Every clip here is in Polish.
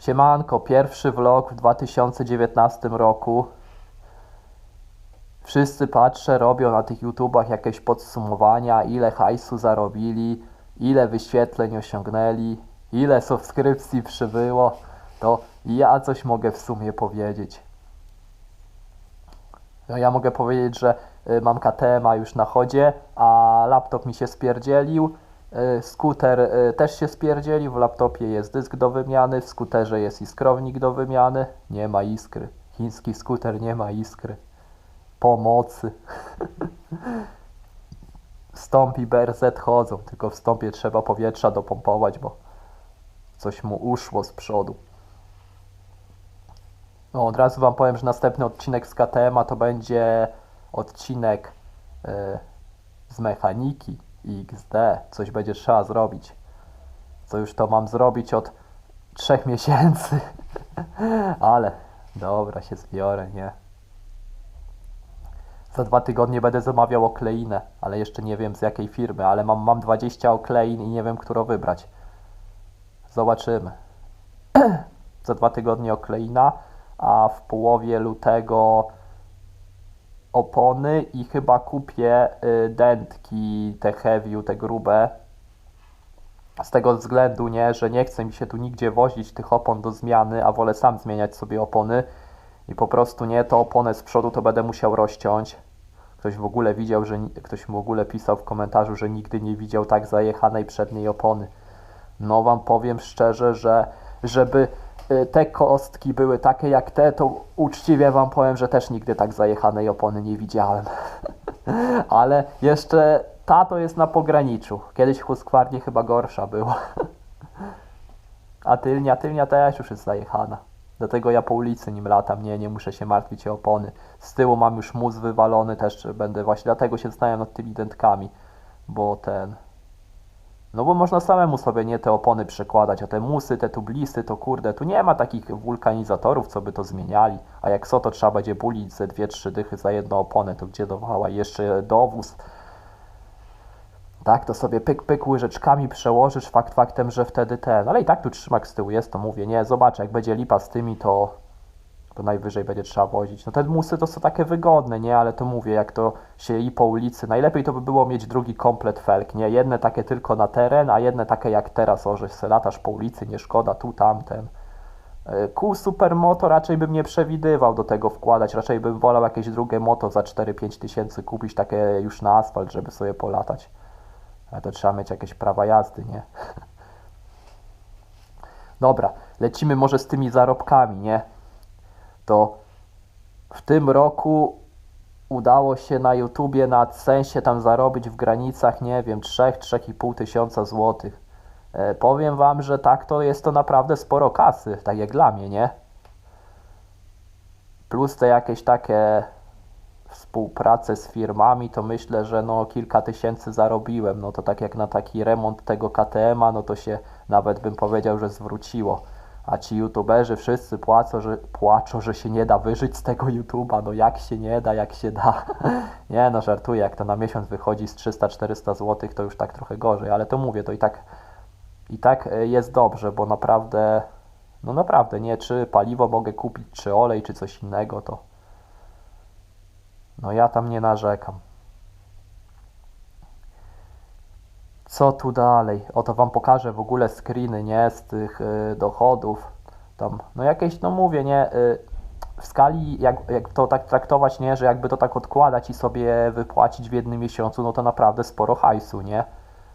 Siemanko, pierwszy vlog w 2019 roku. Wszyscy patrzę, robią na tych YouTubach jakieś podsumowania, ile hajsu zarobili, ile wyświetleń osiągnęli, ile subskrypcji przybyło. To ja coś mogę w sumie powiedzieć. No ja mogę powiedzieć, że y, mam KTM-a już na chodzie, a laptop mi się spierdzielił. Y, Skuter y, też się spierdzielił, w laptopie jest dysk do wymiany, w skuterze jest iskrownik do wymiany. Nie ma iskry. Chiński skuter nie ma iskry. Pomocy. Stąp i BRZ chodzą, tylko w stąpie trzeba powietrza dopompować, bo coś mu uszło z przodu. No, od razu Wam powiem, że następny odcinek z KTM-a to będzie odcinek e, z mechaniki XD. Coś będzie trzeba zrobić. Co już to mam zrobić od trzech miesięcy. Ale dobra, się zbiorę, nie? Za dwa tygodnie będę zamawiał okleinę, ale jeszcze nie wiem z jakiej firmy, ale mam, mam 20 oklein i nie wiem, którą wybrać. Zobaczymy. Za dwa tygodnie okleina, a w połowie lutego opony i chyba kupię y, dętki, te heavy, te grube. Z tego względu, nie, że nie chce mi się tu nigdzie wozić tych opon do zmiany, a wolę sam zmieniać sobie opony. I po prostu nie, to oponę z przodu to będę musiał rozciąć. Ktoś w ogóle widział, że ktoś w ogóle pisał w komentarzu, że nigdy nie widział tak zajechanej przedniej opony. No wam powiem szczerze, że żeby te kostki były takie jak te, to uczciwie wam powiem, że też nigdy tak zajechanej opony nie widziałem. Ale jeszcze ta to jest na pograniczu. Kiedyś w Husqvarnie chyba gorsza była. A tylnia, tylnia też już jest zajechana. Dlatego ja po ulicy nim latam, nie, nie muszę się martwić o opony. Z tyłu mam już mus wywalony, też będę właśnie, dlatego się zastanawiam nad tymi dętkami, bo ten... No bo można samemu sobie nie te opony przekładać, a te musy, te tublisy, to kurde, tu nie ma takich wulkanizatorów, co by to zmieniali. A jak co, to trzeba będzie bulić ze dwie, trzy dychy za jedną oponę, to gdzie dowała jeszcze dowóz. Tak, to sobie pyk, pyk łyżeczkami przełożysz, fakt faktem, że wtedy ten, ale i tak tu trzymak z tyłu jest, to mówię, nie, zobacz, jak będzie lipa z tymi, to, to najwyżej będzie trzeba wozić. No te musy to są takie wygodne, nie, ale to mówię, jak to się i po ulicy, najlepiej to by było mieć drugi komplet felk, nie, jedne takie tylko na teren, a jedne takie jak teraz, o, se latasz po ulicy, nie szkoda, tu, tamten. E, Kół supermoto raczej bym nie przewidywał do tego wkładać, raczej bym wolał jakieś drugie moto za 4-5 tysięcy kupić, takie już na asfalt, żeby sobie polatać. Ale to trzeba mieć jakieś prawa jazdy, nie? Dobra, lecimy może z tymi zarobkami, nie? To w tym roku udało się na YouTubie na AdSensie tam zarobić w granicach, nie wiem, 3-3,5 tysiąca złotych. E, powiem Wam, że tak to jest to naprawdę sporo kasy, tak jak dla mnie, nie? Plus te jakieś takie współpracę z firmami, to myślę, że no kilka tysięcy zarobiłem. No to tak jak na taki remont tego KTM-a, no to się nawet bym powiedział, że zwróciło. A ci youtuberzy wszyscy płacą, że, płaczą, że się nie da wyżyć z tego YouTuba. No jak się nie da, jak się da. nie no, żartuję, jak to na miesiąc wychodzi z 300-400 zł, to już tak trochę gorzej. Ale to mówię, to i tak, i tak e, jest dobrze, bo naprawdę, no naprawdę, nie, czy paliwo mogę kupić, czy olej, czy coś innego, to no ja tam nie narzekam. Co tu dalej? Oto wam pokażę w ogóle screeny, nie? Z tych y, dochodów. Tam, no jakieś, no mówię, nie? Y, w skali, jak, jak to tak traktować, nie? Że jakby to tak odkładać i sobie wypłacić w jednym miesiącu, no to naprawdę sporo hajsu, nie?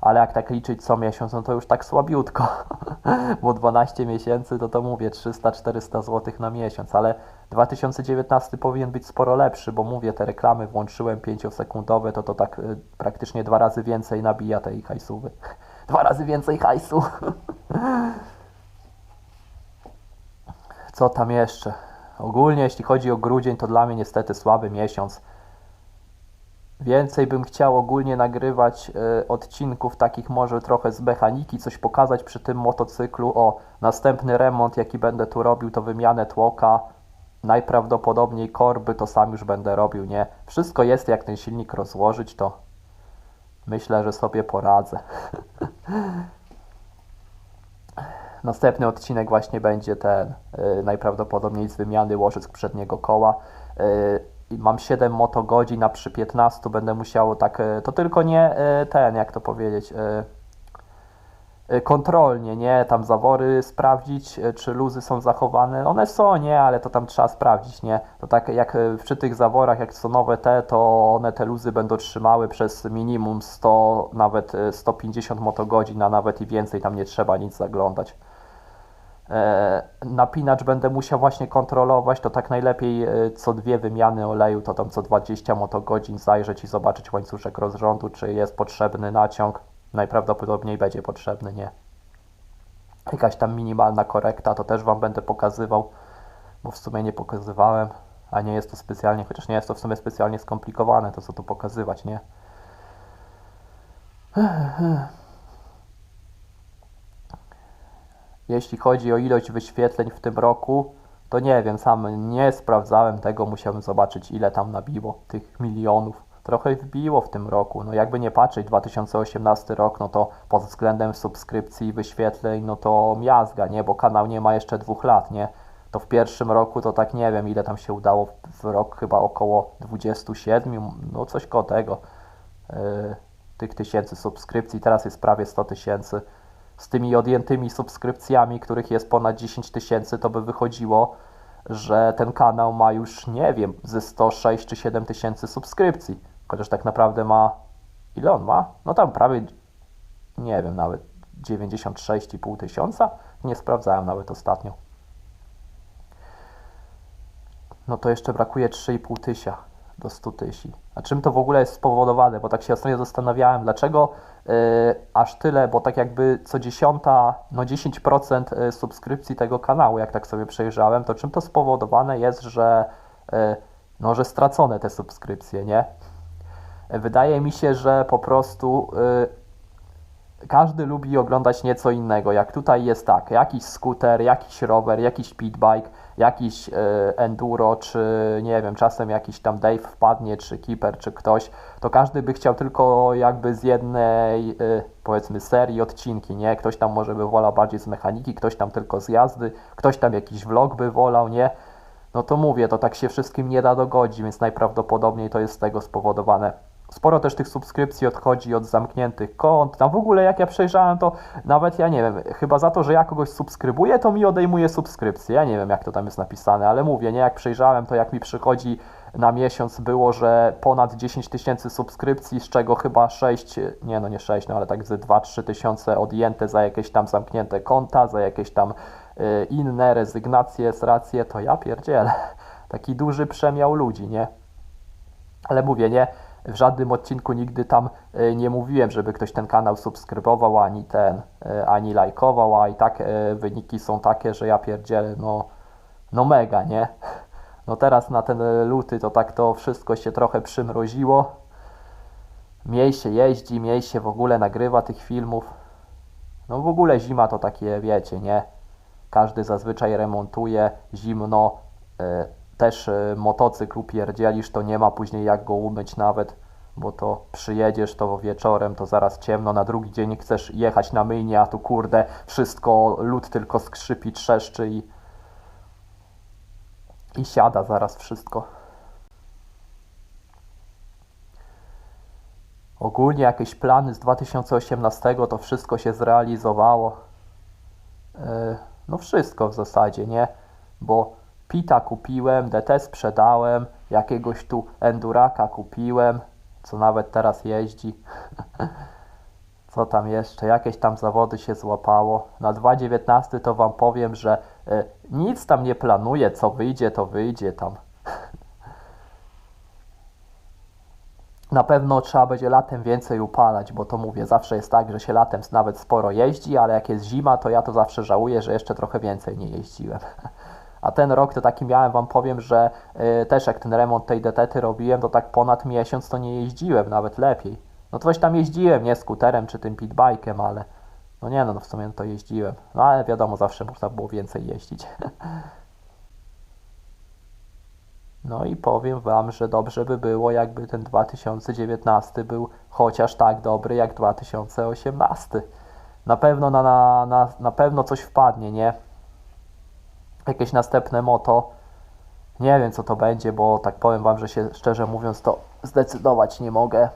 Ale jak tak liczyć co miesiąc, no to już tak słabiutko. Bo 12 miesięcy to to mówię 300-400 zł na miesiąc, ale 2019 powinien być sporo lepszy, bo mówię, te reklamy włączyłem 5-sekundowe, to to tak y, praktycznie dwa razy więcej nabija tej hajsówy. Dwa razy więcej hajsu. Co tam jeszcze? Ogólnie jeśli chodzi o grudzień, to dla mnie niestety słaby miesiąc. Więcej bym chciał ogólnie nagrywać e, odcinków takich może trochę z mechaniki, coś pokazać przy tym motocyklu. O, następny remont jaki będę tu robił to wymianę tłoka. Najprawdopodobniej korby to sam już będę robił, nie? Wszystko jest jak ten silnik rozłożyć to myślę, że sobie poradzę. następny odcinek właśnie będzie ten y, najprawdopodobniej z wymiany łożysk przedniego koła. Y, mam 7 motogodzin, a przy 15 będę musiał tak, y, to tylko nie y, ten, jak to powiedzieć, y, kontrolnie, nie, tam zawory sprawdzić, czy luzy są zachowane. One są, nie, ale to tam trzeba sprawdzić, nie. To tak jak przy tych zaworach, jak są nowe te, to one te luzy będą trzymały przez minimum 100, nawet y, 150 motogodzin, a nawet i więcej, tam nie trzeba nic zaglądać. E, napinacz będę musiał właśnie kontrolować, to tak najlepiej e, co dwie wymiany oleju, to tam co 20 motogodzin zajrzeć i zobaczyć łańcuszek rozrządu, czy jest potrzebny naciąg. Najprawdopodobniej będzie potrzebny, nie. Jakaś tam minimalna korekta, to też Wam będę pokazywał, bo w sumie nie pokazywałem, a nie jest to specjalnie, chociaż nie jest to w sumie specjalnie skomplikowane, to co tu pokazywać, nie. Jeśli chodzi o ilość wyświetleń w tym roku, to nie wiem, sam nie sprawdzałem tego, musiałbym zobaczyć ile tam nabiło tych milionów. Trochę wbiło w tym roku, no jakby nie patrzeć, 2018 rok, no to pod względem subskrypcji i wyświetleń, no to miazga, nie, bo kanał nie ma jeszcze dwóch lat, nie. To w pierwszym roku to tak nie wiem, ile tam się udało w rok, chyba około 27, no coś koło tego, yy, tych tysięcy subskrypcji, teraz jest prawie 100 tysięcy z tymi odjętymi subskrypcjami, których jest ponad 10 tysięcy, to by wychodziło, że ten kanał ma już, nie wiem, ze 106 czy 7 tysięcy subskrypcji. Chociaż tak naprawdę ma. Ile on ma? No tam prawie, nie wiem, nawet 96,5 tysiąca. Nie sprawdzałem nawet ostatnio. No to jeszcze brakuje 3,5 tysiąca do 100 tysięcy. A czym to w ogóle jest spowodowane? Bo tak się ostatnio zastanawiałem, dlaczego yy, aż tyle, bo tak jakby co dziesiąta, no 10% subskrypcji tego kanału, jak tak sobie przejrzałem, to czym to spowodowane jest, że, yy, no, że stracone te subskrypcje, nie? Wydaje mi się, że po prostu yy, każdy lubi oglądać nieco innego. Jak tutaj jest tak, jakiś skuter, jakiś rower, jakiś pitbike, jakiś y, enduro, czy nie wiem, czasem jakiś tam Dave wpadnie, czy Keeper, czy ktoś, to każdy by chciał tylko jakby z jednej, y, powiedzmy, serii odcinki, nie? Ktoś tam może by wolał bardziej z mechaniki, ktoś tam tylko z jazdy, ktoś tam jakiś vlog by wolał, nie? No to mówię, to tak się wszystkim nie da dogodzić, więc najprawdopodobniej to jest z tego spowodowane. Sporo też tych subskrypcji odchodzi od zamkniętych kont. A w ogóle jak ja przejrzałem, to nawet ja nie wiem, chyba za to, że ja kogoś subskrybuję, to mi odejmuje subskrypcję. Ja nie wiem, jak to tam jest napisane, ale mówię, nie, jak przejrzałem, to jak mi przychodzi na miesiąc było, że ponad 10 tysięcy subskrypcji, z czego chyba 6, nie no nie 6, no ale tak ze 2-3 tysiące odjęte za jakieś tam zamknięte konta, za jakieś tam y, inne rezygnacje, racje, to ja pierdzielę. Taki duży przemiał ludzi, nie? Ale mówię, nie, w żadnym odcinku nigdy tam e, nie mówiłem, żeby ktoś ten kanał subskrybował, ani ten, e, ani lajkował, a i tak e, wyniki są takie, że ja pierdzielę, no, no mega, nie? No teraz na ten luty to tak to wszystko się trochę przymroziło. Mniej się jeździ, mniej się w ogóle nagrywa tych filmów. No w ogóle zima to takie, wiecie, nie? Każdy zazwyczaj remontuje, zimno, też y, motocykl upierdzielisz, to nie ma później jak go umyć nawet, bo to przyjedziesz to wieczorem, to zaraz ciemno, na drugi dzień chcesz jechać na myjnie, a tu kurde, wszystko, lód tylko skrzypi, trzeszczy i, i siada zaraz wszystko. Ogólnie jakieś plany z 2018 to wszystko się zrealizowało. Yy, no wszystko w zasadzie, nie? Bo Pita kupiłem, DT sprzedałem, jakiegoś tu Enduraka kupiłem, co nawet teraz jeździ. co tam jeszcze? Jakieś tam zawody się złapało. Na 2.19 to Wam powiem, że y, nic tam nie planuję, co wyjdzie, to wyjdzie tam. Na pewno trzeba będzie latem więcej upalać, bo to mówię, zawsze jest tak, że się latem nawet sporo jeździ, ale jak jest zima, to ja to zawsze żałuję, że jeszcze trochę więcej nie jeździłem. A ten rok to taki miałem, Wam powiem, że y, też jak ten remont tej DTT robiłem, to tak ponad miesiąc to nie jeździłem, nawet lepiej. No coś tam jeździłem, nie skuterem czy tym pitbike'em, ale no nie no, no w sumie to jeździłem. No ale wiadomo, zawsze można było więcej jeździć. No i powiem Wam, że dobrze by było, jakby ten 2019 był chociaż tak dobry jak 2018. na pewno na, na, na, na pewno coś wpadnie, nie? Jakieś następne moto. Nie wiem co to będzie, bo tak powiem wam, że się szczerze mówiąc to zdecydować nie mogę.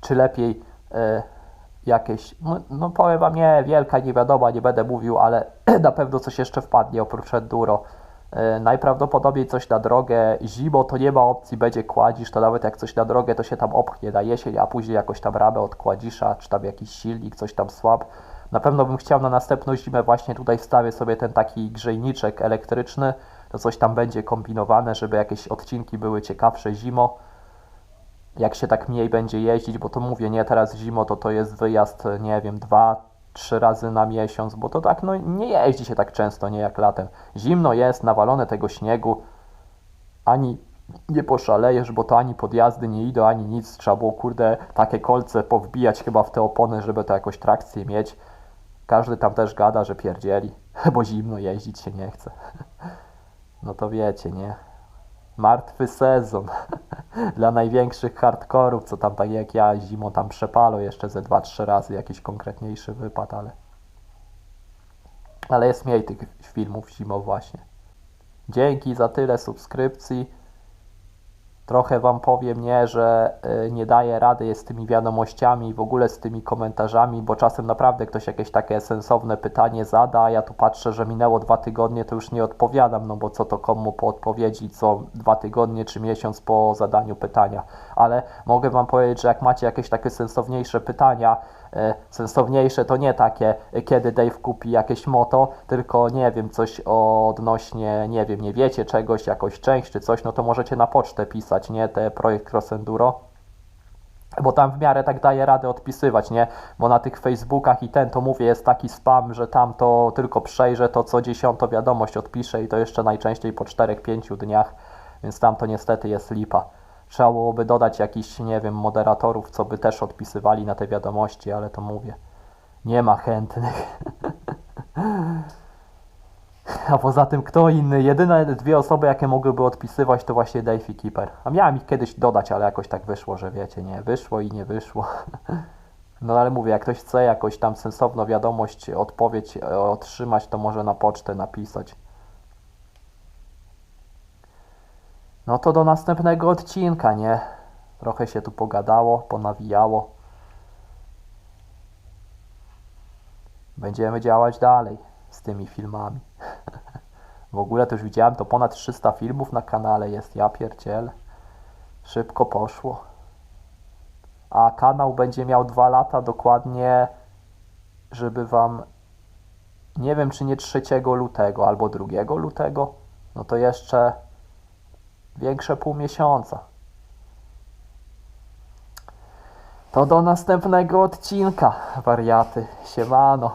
Czy lepiej e, jakieś, no, no powiem wam nie, wielka nie wiadomo, nie będę mówił, ale na pewno coś jeszcze wpadnie oprócz enduro. E, najprawdopodobniej coś na drogę. Zimą to nie ma opcji, będzie kładzisz, to nawet jak coś na drogę, to się tam opchnie na jesień, a później jakoś tam ramę od kładzisza, czy tam jakiś silnik, coś tam słab. Na pewno bym chciał na następną zimę właśnie tutaj wstawię sobie ten taki grzejniczek elektryczny, to coś tam będzie kombinowane, żeby jakieś odcinki były ciekawsze zimo. Jak się tak mniej będzie jeździć, bo to mówię, nie teraz zimo, to to jest wyjazd, nie wiem, dwa, trzy razy na miesiąc, bo to tak, no nie jeździ się tak często, nie jak latem. Zimno jest, nawalone tego śniegu, ani nie poszalejesz, bo to ani podjazdy nie idą, ani nic. Trzeba było, kurde, takie kolce powbijać chyba w te opony, żeby to jakoś trakcję mieć. Każdy tam też gada, że pierdzieli, bo zimno jeździć się nie chce. No to wiecie, nie? Martwy sezon dla największych hardkorów, co tam tak jak ja zimą tam przepalo jeszcze ze 2-3 razy jakiś konkretniejszy wypad, ale ale jest mniej tych filmów zimą właśnie. Dzięki za tyle subskrypcji. Trochę Wam powiem, nie, że y, nie daję rady z tymi wiadomościami w ogóle z tymi komentarzami, bo czasem naprawdę ktoś jakieś takie sensowne pytanie zada, a ja tu patrzę, że minęło dwa tygodnie, to już nie odpowiadam, no bo co to komu po odpowiedzi, co dwa tygodnie czy miesiąc po zadaniu pytania. Ale mogę Wam powiedzieć, że jak macie jakieś takie sensowniejsze pytania, sensowniejsze to nie takie, e, kiedy Dave kupi jakieś moto, tylko nie wiem, coś odnośnie, nie wiem, nie wiecie czegoś, jakąś część czy coś, no to możecie na pocztę pisać, nie, te projekt Cross Enduro. Bo tam w miarę tak daje radę odpisywać, nie? Bo na tych Facebookach i ten to mówię, jest taki spam, że tam to tylko przejrzę, to co dziesiąto wiadomość odpiszę i to jeszcze najczęściej po 4-5 dniach, więc tam to niestety jest lipa. Trzeba byłoby dodać jakiś, nie wiem, moderatorów, co by też odpisywali na te wiadomości, ale to mówię. Nie ma chętnych. A poza tym kto inny? Jedyne dwie osoby, jakie mogłyby odpisywać, to właśnie Dave i Keeper. A miałem ich kiedyś dodać, ale jakoś tak wyszło, że wiecie, nie, wyszło i nie wyszło. No ale mówię, jak ktoś chce jakoś tam sensowną wiadomość, odpowiedź e, otrzymać, to może na pocztę napisać. No to do następnego odcinka, nie? Trochę się tu pogadało, ponawijało. Będziemy działać dalej z tymi filmami. W ogóle to już widziałem, to ponad 300 filmów na kanale jest, ja pierdziel. Szybko poszło. A kanał będzie miał 2 lata dokładnie, żeby wam nie wiem czy nie 3 lutego albo 2 lutego, no to jeszcze większe pół miesiąca. To do następnego odcinka, wariaty. Siemano.